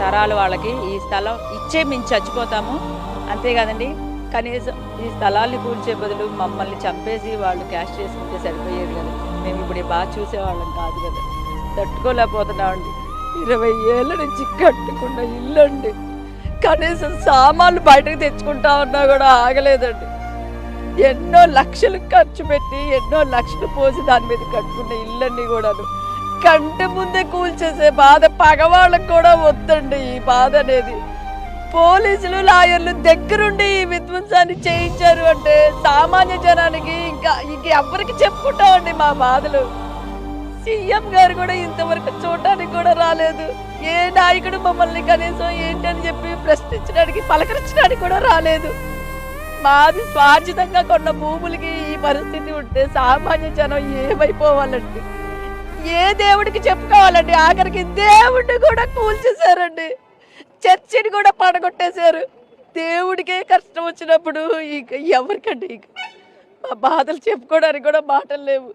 తరాల వాళ్ళకి ఈ స్థలం ఇచ్చే మేము చచ్చిపోతాము. అంతేకాదండి కనీసం ఈ స్థలాల్ని కూల్చే బదులు మమ్మల్ని చంపేసి వాళ్ళు క్యాష్ చేసుకుంటే సరిపోయేది కదా. మేము ఇప్పుడు బాగా చూసేవాళ్ళం కాదు కదా. తట్టుకోలేకపోతున్నామండి. ఇరవై ఏళ్ళ నుంచి కట్టుకున్న ఇల్లు అండి కనీసం సామాన్లు బయటకు తెచ్చుకుంటా ఉన్నా కూడా ఆగలేదండి. ఎన్నో లక్షలు ఖర్చు పెట్టి ఎన్నో లక్షలు పోసి దాని మీద కట్టుకున్న ఇల్లన్నీ కూడాను కంటి ముందే కూల్చేసే బాధ పగవాళ్ళకు కూడా వద్దండి ఈ బాధ అనేది. పోలీసులు లాయర్లు దగ్గరుండి ఈ విధ్వంసాన్ని చేయించారు అంటే సామాన్య జనానికి ఇంకా ఇంక ఎవరికి చెప్పుకుంటామండి మా బాధలు. సీఎం గారు కూడా ఇంతవరకు చూడటానికి కూడా రాలేదు. ఏ నాయకుడు మమ్మల్ని కనీసం ఏంటని చెప్పి ప్రశ్నించడానికి పలకరించడానికి కూడా రాలేదు. మాది స్వార్జితంగా కొన్న భూములకి ఈ పరిస్థితి ఉంటే సామాన్య జనం ఏమైపోవాలండి? ఏ దేవుడికి చెప్పుకోవాలండి? ఆఖరికి దేవుడిని కూడా కూల్చేశారండి. చర్చిని కూడా పడగొట్టేశారు. దేవుడికే కష్టం వచ్చినప్పుడు ఇక ఎవరికండి ఇక? మా బాధలు చెప్పుకోవడానికి కూడా మాటలు లేవు.